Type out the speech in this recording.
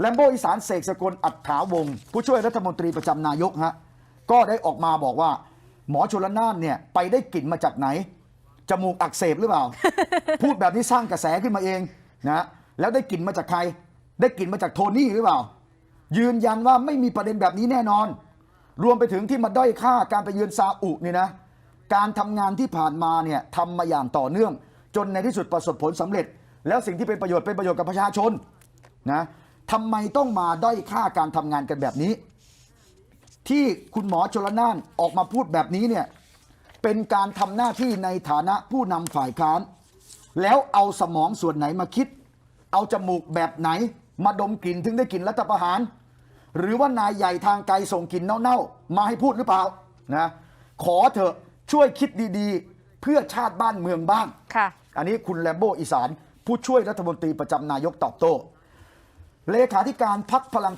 แลมโบอีสานเสกสกลอัฏฐาวงศ์ผู้ช่วยรัฐมนตรีประจำนายกฮะก็ได้ออกมาบอกว่า หมอชลนานเนี่ยไปได้กลิ่นมาจากไหน จมูกอักเสบหรือเปล่า พูดแบบนี้สร้างกระแสขึ้นมาเองนะแล้วได้กลิ่นมาจากใคร ได้กลิ่นมาจากโทนี่หรือเปล่า ยืนยันว่าไม่มีประเด็นแบบนี้แน่นอน รวมไปถึงที่มาด้อยค่าการไปเยือนซาอุเนี่ยนะการทำงานที่ผ่านมาเนี่ยทำมาอย่างต่อเนื่อง จนในที่สุดประสบผลสำเร็จ แล้วสิ่งที่เป็นประโยชน์เป็นประโยชน์กับประชาชนนะ ทำไมต้องมาด้อยค่าการทำงานกันแบบนี้ ที่คุณหมอชลนานออกมาพูดแบบนี้เนี่ยเป็นการทำหน้าที่ในฐานะผู้นำฝ่ายค้าน แล้วเอาสมองส่วนไหนมาคิด เอาจมูกแบบไหนมาดมกลิ่นถึงได้กลิ่นรัฐประหาร หรือว่านายใหญ่ทางไกลส่งกลิ่นเน่าๆ มาให้พูดหรือเปล่านะขอเถอะช่วยคิดดีๆ เพื่อชาติบ้านเมืองบ้างค่ะอันนี้คุณแลมโบอีสานผู้ช่วยรัฐมนตรีประจำนายกตอบโต้ เลขาธิการพักพลัง